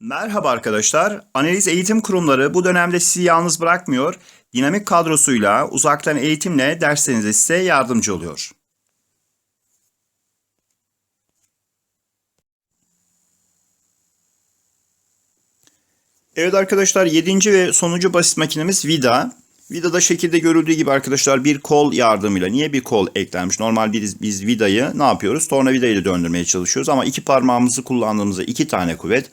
Merhaba arkadaşlar. Analiz Eğitim Kurumları bu dönemde sizi yalnız bırakmıyor. Dinamik kadrosuyla uzaktan eğitimle derslerinize size yardımcı oluyor. Evet arkadaşlar 7. ve sonuncu basit makinemiz vida. Vida'da şekilde görüldüğü gibi arkadaşlar bir kol yardımıyla niye bir kol eklenmiş? Normal biz, biz vidayı ne yapıyoruz? Tornavidayla döndürmeye çalışıyoruz ama iki parmağımızı kullandığımızda iki tane kuvvet.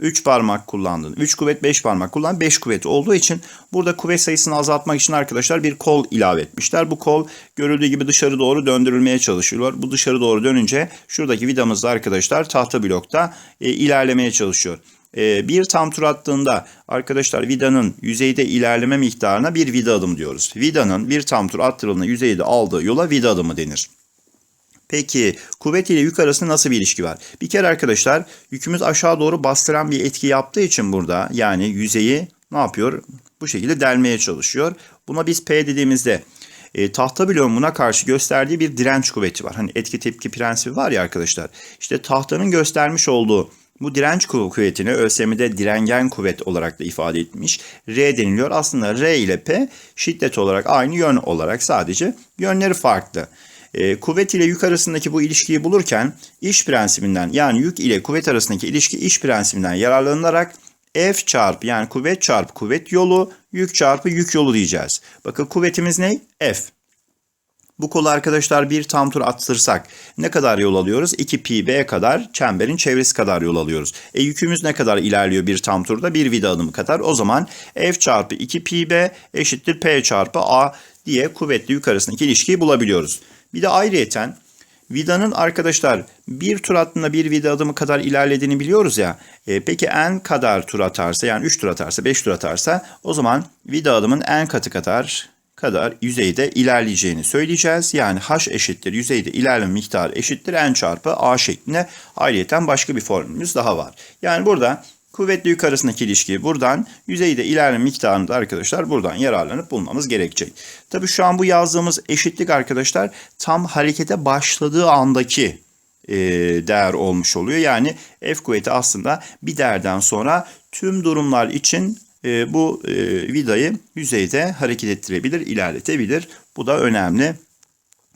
3 parmak kullandın. 3 kuvvet 5 parmak kullan 5 kuvvet olduğu için burada kuvvet sayısını azaltmak için arkadaşlar bir kol ilave etmişler. Bu kol görüldüğü gibi dışarı doğru döndürülmeye çalışıyorlar. Bu dışarı doğru dönünce şuradaki vidamızda arkadaşlar tahta blokta e, ilerlemeye çalışıyor. E, bir tam tur attığında arkadaşlar vidanın yüzeyde ilerleme miktarına bir vida adım diyoruz. Vidanın bir tam tur attırıldığında yüzeyde aldığı yola vida adımı denir. Peki kuvvet ile yük arasında nasıl bir ilişki var? Bir kere arkadaşlar yükümüz aşağı doğru bastıran bir etki yaptığı için burada yani yüzeyi ne yapıyor? Bu şekilde delmeye çalışıyor. Buna biz P dediğimizde e, tahta bloğun buna karşı gösterdiği bir direnç kuvveti var. Hani etki tepki prensibi var ya arkadaşlar. İşte tahtanın göstermiş olduğu bu direnç kuvvetini ÖSYM'de direngen kuvvet olarak da ifade etmiş. R deniliyor. Aslında R ile P şiddet olarak aynı yön olarak sadece yönleri farklı. E, kuvvet ile yük arasındaki bu ilişkiyi bulurken iş prensibinden yani yük ile kuvvet arasındaki ilişki iş prensibinden yararlanılarak F çarpı yani kuvvet çarpı kuvvet yolu yük çarpı yük yolu diyeceğiz. Bakın kuvvetimiz ne? F. Bu kolu arkadaşlar bir tam tur attırsak ne kadar yol alıyoruz? 2 pi b kadar çemberin çevresi kadar yol alıyoruz. E yükümüz ne kadar ilerliyor bir tam turda? Bir vida adımı kadar. O zaman F çarpı 2 pi b eşittir P çarpı A diye kuvvetli yük arasındaki ilişkiyi bulabiliyoruz. Bir de ayrıyeten vidanın arkadaşlar bir tur attığında bir vida adımı kadar ilerlediğini biliyoruz ya. E, peki n kadar tur atarsa yani 3 tur atarsa 5 tur atarsa o zaman vida adımın n katı kadar kadar yüzeyde ilerleyeceğini söyleyeceğiz. Yani h eşittir yüzeyde ilerleme miktarı eşittir n çarpı a şeklinde ayrıyeten başka bir formülümüz daha var. Yani burada kuvvetli yük arasındaki ilişkiyi buradan yüzeyde ilerleme miktarını da arkadaşlar buradan yararlanıp bulmamız gerekecek. Tabii şu an bu yazdığımız eşitlik arkadaşlar tam harekete başladığı andaki e, değer olmuş oluyor. Yani F kuvveti aslında bir değerden sonra tüm durumlar için e, bu e, vidayı yüzeyde hareket ettirebilir, ilerletebilir. Bu da önemli.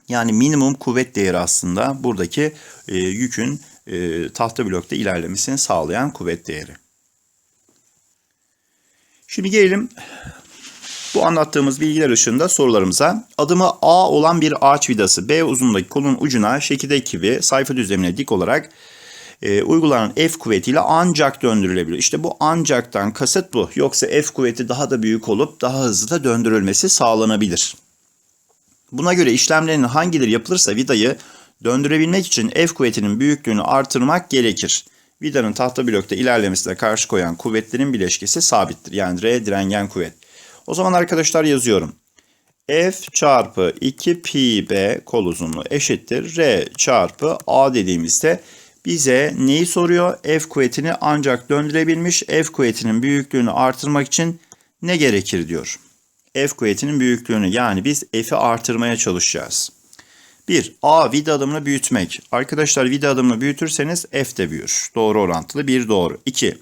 Yani minimum kuvvet değeri aslında buradaki e, yükün e, tahta blokta ilerlemesini sağlayan kuvvet değeri. Şimdi gelelim bu anlattığımız bilgiler ışığında sorularımıza. Adımı A olan bir ağaç vidası B uzunluğundaki kolun ucuna şekildeki gibi sayfa düzlemine dik olarak e, uygulanan F kuvvetiyle ancak döndürülebilir. İşte bu ancaktan kasıt bu. Yoksa F kuvveti daha da büyük olup daha hızlı da döndürülmesi sağlanabilir. Buna göre işlemlerin hangileri yapılırsa vidayı döndürebilmek için F kuvvetinin büyüklüğünü artırmak gerekir. Vidanın tahta blokta ilerlemesine karşı koyan kuvvetlerin bileşkesi sabittir. Yani R direngen kuvvet. O zaman arkadaşlar yazıyorum. F çarpı 2 pi b kol uzunluğu eşittir. R çarpı A dediğimizde bize neyi soruyor? F kuvvetini ancak döndürebilmiş. F kuvvetinin büyüklüğünü artırmak için ne gerekir diyor. F kuvvetinin büyüklüğünü yani biz F'i artırmaya çalışacağız. 1. A vida adımını büyütmek. Arkadaşlar vida adımını büyütürseniz F de büyür. Doğru orantılı. 1 doğru. 2.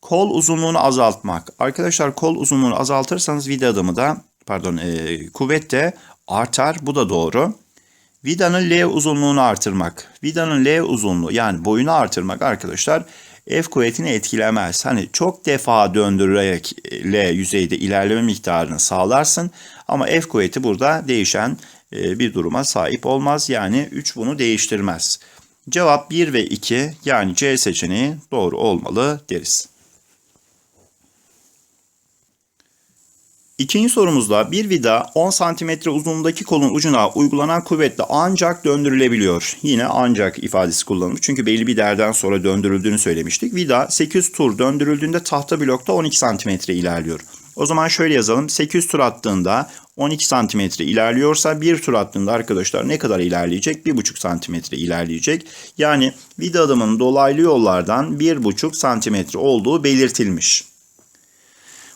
Kol uzunluğunu azaltmak. Arkadaşlar kol uzunluğunu azaltırsanız vida adımı da pardon e, kuvvet de artar. Bu da doğru. Vidanın L uzunluğunu artırmak. Vidanın L uzunluğu yani boyunu artırmak arkadaşlar F kuvvetini etkilemez. Hani çok defa döndürerek L yüzeyde ilerleme miktarını sağlarsın ama F kuvveti burada değişen e, bir duruma sahip olmaz. Yani 3 bunu değiştirmez. Cevap 1 ve 2 yani C seçeneği doğru olmalı deriz. İkinci sorumuzda bir vida 10 cm uzunluğundaki kolun ucuna uygulanan kuvvetle ancak döndürülebiliyor. Yine ancak ifadesi kullanılmış çünkü belli bir değerden sonra döndürüldüğünü söylemiştik. Vida 8 tur döndürüldüğünde tahta blokta 12 cm ilerliyor. O zaman şöyle yazalım. 8 tur attığında 12 santimetre ilerliyorsa bir tur attığında arkadaşlar ne kadar ilerleyecek? 1,5 santimetre ilerleyecek. Yani vida adımının dolaylı yollardan 1,5 santimetre olduğu belirtilmiş.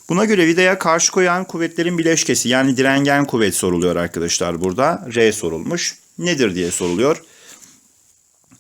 Buna göre vidaya karşı koyan kuvvetlerin bileşkesi yani direngen kuvvet soruluyor arkadaşlar burada. R sorulmuş. Nedir diye soruluyor.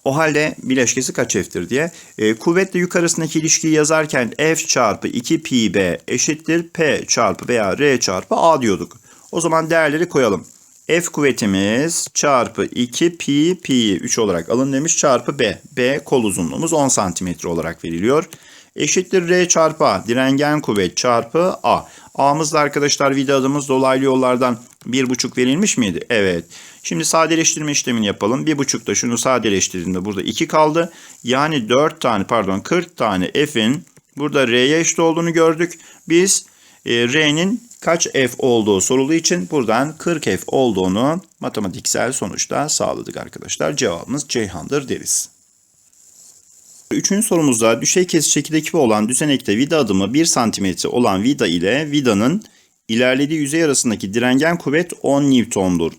O halde bileşkesi kaç F'tir diye. E, kuvvetle yukarısındaki ilişkiyi yazarken F çarpı 2 pi B eşittir P çarpı veya R çarpı A diyorduk. O zaman değerleri koyalım. F kuvvetimiz çarpı 2 pi pi 3 olarak alın demiş çarpı B. B kol uzunluğumuz 10 santimetre olarak veriliyor. Eşittir R çarpı A. Direngen kuvvet çarpı A. A'mız da arkadaşlar vida adımız dolaylı yollardan 1,5 verilmiş miydi? Evet. Şimdi sadeleştirme işlemini yapalım. 1,5 da şunu sadeleştirdiğimde burada 2 kaldı. Yani 4 tane pardon 40 tane F'in burada R'ye eşit olduğunu gördük. Biz e, R'nin kaç F olduğu sorulduğu için buradan 40 F olduğunu matematiksel sonuçta sağladık arkadaşlar. Cevabımız Ceyhan'dır deriz. Üçüncü sorumuzda düşey kesiş şekilde gibi olan düzenekte vida adımı 1 cm olan vida ile vidanın ilerlediği yüzey arasındaki direngen kuvvet 10 Newton'dur.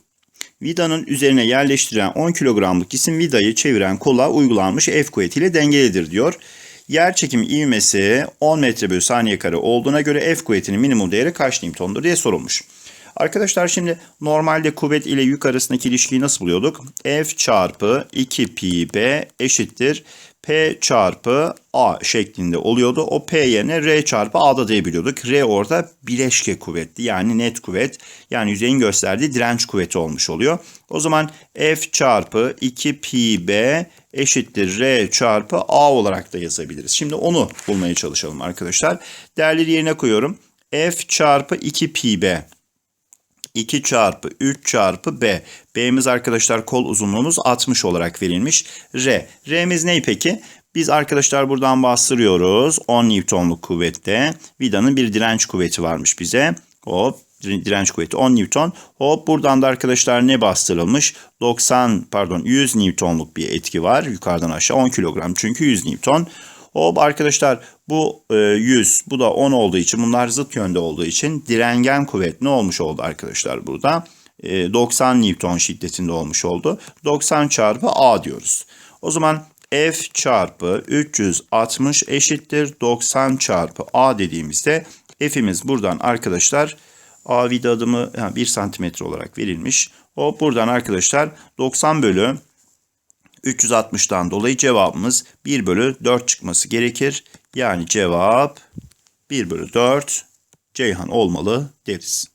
Vidanın üzerine yerleştirilen 10 kilogramlık cisim vidayı çeviren kola uygulanmış F kuvvetiyle dengelidir diyor. Yer çekimi ivmesi 10 metre bölü saniye kare olduğuna göre F kuvvetinin minimum değeri kaç Newton'dur diye sorulmuş. Arkadaşlar şimdi normalde kuvvet ile yük arasındaki ilişkiyi nasıl buluyorduk? F çarpı 2 pi b eşittir P çarpı A şeklinde oluyordu. O P yerine R çarpı A'da diyebiliyorduk. R orada bileşke kuvvetti. Yani net kuvvet. Yani yüzeyin gösterdiği direnç kuvveti olmuş oluyor. O zaman F çarpı 2 pi eşittir R çarpı A olarak da yazabiliriz. Şimdi onu bulmaya çalışalım arkadaşlar. Değerleri yerine koyuyorum. F çarpı 2 pi 2 çarpı 3 çarpı B. B'miz arkadaşlar kol uzunluğumuz 60 olarak verilmiş. R. R'miz ne peki? Biz arkadaşlar buradan bastırıyoruz. 10 Newton'luk kuvvette. Vidanın bir direnç kuvveti varmış bize. Hop direnç kuvveti 10 Newton. Hop buradan da arkadaşlar ne bastırılmış? 90 pardon 100 Newton'luk bir etki var. Yukarıdan aşağı 10 kilogram çünkü 100 Newton. Hop arkadaşlar bu e, 100 bu da 10 olduğu için bunlar zıt yönde olduğu için direngen kuvvet ne olmuş oldu arkadaşlar burada? E, 90 Newton şiddetinde olmuş oldu. 90 çarpı A diyoruz. O zaman F çarpı 360 eşittir 90 çarpı A dediğimizde F'imiz buradan arkadaşlar A vida adımı yani 1 santimetre olarak verilmiş. O buradan arkadaşlar 90 bölü 360'dan dolayı cevabımız 1 bölü 4 çıkması gerekir. Yani cevap 1 bölü 4 Ceyhan olmalı deriz.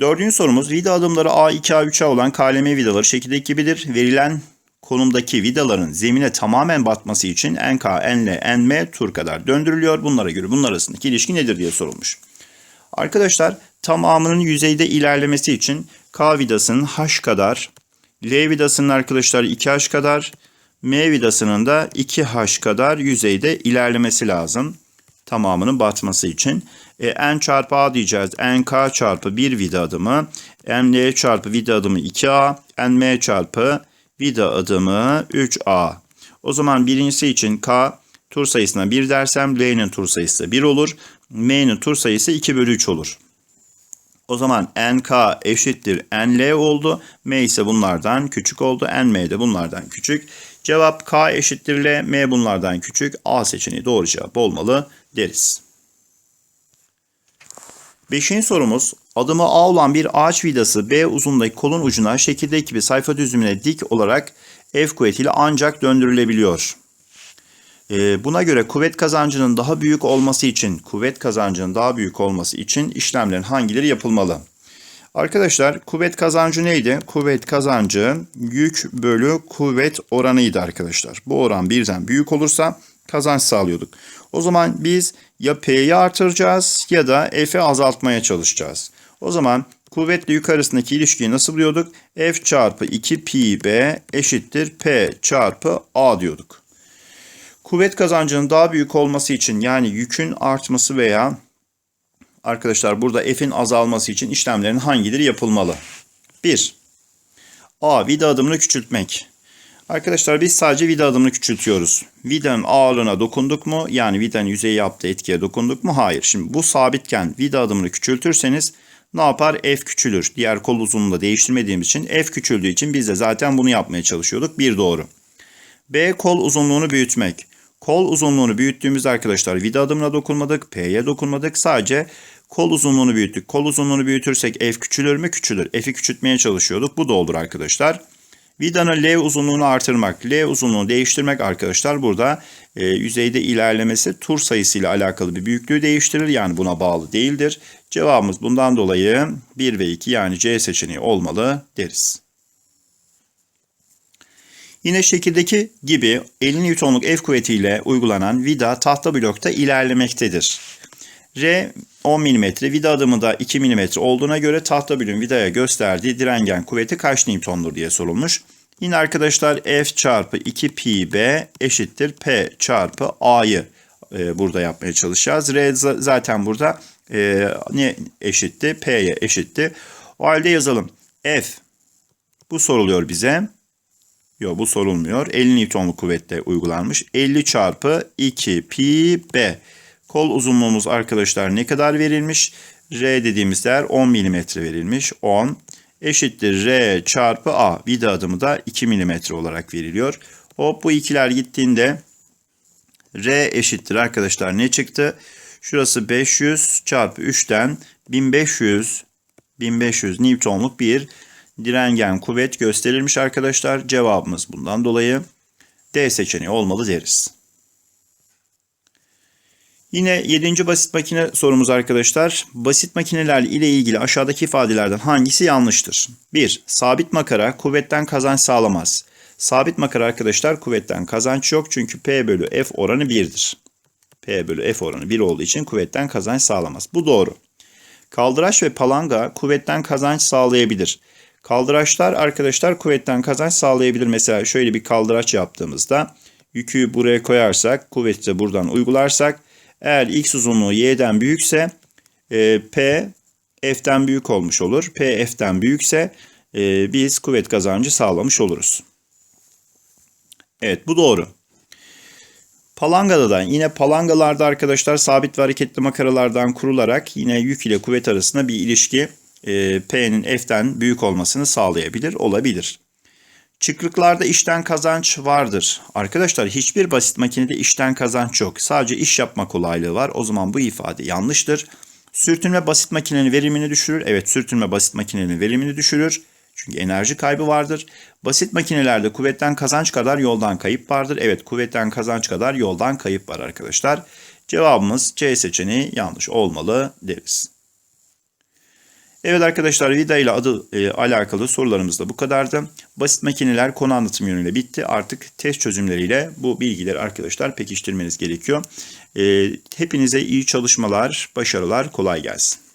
Dördüncü sorumuz vida adımları A2, A3A olan KLM vidaları şekildeki gibidir. Verilen konumdaki vidaların zemine tamamen batması için NK, NL, NM tur kadar döndürülüyor. Bunlara göre bunlar arasındaki ilişki nedir diye sorulmuş. Arkadaşlar tamamının yüzeyde ilerlemesi için K vidasının H kadar L vidasının arkadaşlar 2H kadar, M vidasının da 2H kadar yüzeyde ilerlemesi lazım. Tamamının batması için. E, N çarpı A diyeceğiz. NK çarpı 1 vida adımı. NL çarpı vida adımı 2A. NM çarpı vida adımı 3A. O zaman birincisi için K tur sayısına 1 dersem L'nin tur sayısı 1 olur. M'nin tur sayısı 2 bölü 3 olur. O zaman NK eşittir NL oldu. M ise bunlardan küçük oldu. NM de bunlardan küçük. Cevap K eşittir L, M bunlardan küçük. A seçeneği doğru cevap olmalı deriz. Beşinci sorumuz. Adımı A olan bir ağaç vidası B uzundaki kolun ucuna şekildeki gibi sayfa düzümüne dik olarak F kuvvetiyle ancak döndürülebiliyor. Ee, buna göre kuvvet kazancının daha büyük olması için, kuvvet kazancının daha büyük olması için işlemlerin hangileri yapılmalı? Arkadaşlar kuvvet kazancı neydi? Kuvvet kazancı yük bölü kuvvet oranıydı arkadaşlar. Bu oran birden büyük olursa kazanç sağlıyorduk. O zaman biz ya P'yi artıracağız ya da F'i azaltmaya çalışacağız. O zaman kuvvetle yük arasındaki ilişkiyi nasıl buluyorduk? F çarpı 2 pi b eşittir P çarpı A diyorduk. Kuvvet kazancının daha büyük olması için yani yükün artması veya arkadaşlar burada F'in azalması için işlemlerin hangileri yapılmalı? 1. A. Vida adımını küçültmek. Arkadaşlar biz sadece vida adımını küçültüyoruz. Vidanın ağırlığına dokunduk mu? Yani vidanın yüzeyi yaptığı etkiye dokunduk mu? Hayır. Şimdi bu sabitken vida adımını küçültürseniz ne yapar? F küçülür. Diğer kol uzunluğunu da değiştirmediğimiz için F küçüldüğü için biz de zaten bunu yapmaya çalışıyorduk. Bir doğru. B kol uzunluğunu büyütmek. Kol uzunluğunu büyüttüğümüzde arkadaşlar vida adımına dokunmadık, P'ye dokunmadık. Sadece kol uzunluğunu büyüttük. Kol uzunluğunu büyütürsek F küçülür mü? Küçülür. F'i küçültmeye çalışıyorduk. Bu da olur arkadaşlar. Vidanın L uzunluğunu artırmak, L uzunluğunu değiştirmek arkadaşlar burada e, yüzeyde ilerlemesi tur sayısıyla alakalı bir büyüklüğü değiştirir. Yani buna bağlı değildir. Cevabımız bundan dolayı 1 ve 2 yani C seçeneği olmalı deriz. Yine şekildeki gibi 50 Newton'luk F kuvvetiyle uygulanan vida tahta blokta ilerlemektedir. R 10 mm, vida adımı da 2 mm olduğuna göre tahta bloğun vidaya gösterdiği direngen kuvveti kaç Newton'dur diye sorulmuş. Yine arkadaşlar F çarpı 2 pi b eşittir P çarpı A'yı e, burada yapmaya çalışacağız. R zaten burada e, ne eşitti? P'ye eşitti. O halde yazalım. F bu soruluyor bize. Yok bu sorulmuyor. 50 Newton'luk kuvvette uygulanmış. 50 çarpı 2 pi b. Kol uzunluğumuz arkadaşlar ne kadar verilmiş? R dediğimiz değer 10 mm verilmiş. 10 eşittir R çarpı A. Vida adımı da 2 mm olarak veriliyor. Hop bu ikiler gittiğinde R eşittir arkadaşlar ne çıktı? Şurası 500 çarpı 3'ten 1500 1500 Newton'luk bir direngen kuvvet gösterilmiş arkadaşlar. Cevabımız bundan dolayı D seçeneği olmalı deriz. Yine 7. basit makine sorumuz arkadaşlar. Basit makineler ile ilgili aşağıdaki ifadelerden hangisi yanlıştır? 1. Sabit makara kuvvetten kazanç sağlamaz. Sabit makara arkadaşlar kuvvetten kazanç yok çünkü P bölü F oranı 1'dir. P bölü F oranı 1 olduğu için kuvvetten kazanç sağlamaz. Bu doğru. Kaldıraç ve palanga kuvvetten kazanç sağlayabilir. Kaldıraçlar arkadaşlar kuvvetten kazanç sağlayabilir. Mesela şöyle bir kaldıraç yaptığımızda yükü buraya koyarsak, kuvveti de buradan uygularsak eğer x uzunluğu y'den büyükse e, p f'ten büyük olmuş olur. p f'ten büyükse e, biz kuvvet kazancı sağlamış oluruz. Evet bu doğru. Palangada da yine palangalarda arkadaşlar sabit ve hareketli makaralardan kurularak yine yük ile kuvvet arasında bir ilişki e, P'nin F'den büyük olmasını sağlayabilir, olabilir. Çıkrıklarda işten kazanç vardır. Arkadaşlar hiçbir basit makinede işten kazanç yok. Sadece iş yapma kolaylığı var. O zaman bu ifade yanlıştır. Sürtünme basit makinenin verimini düşürür. Evet sürtünme basit makinenin verimini düşürür. Çünkü enerji kaybı vardır. Basit makinelerde kuvvetten kazanç kadar yoldan kayıp vardır. Evet kuvvetten kazanç kadar yoldan kayıp var arkadaşlar. Cevabımız C seçeneği yanlış olmalı deriz. Evet arkadaşlar vida ile adı e, alakalı sorularımız da bu kadardı. Basit makineler konu anlatım yönüyle bitti. Artık test çözümleriyle bu bilgileri arkadaşlar pekiştirmeniz gerekiyor. E, hepinize iyi çalışmalar, başarılar, kolay gelsin.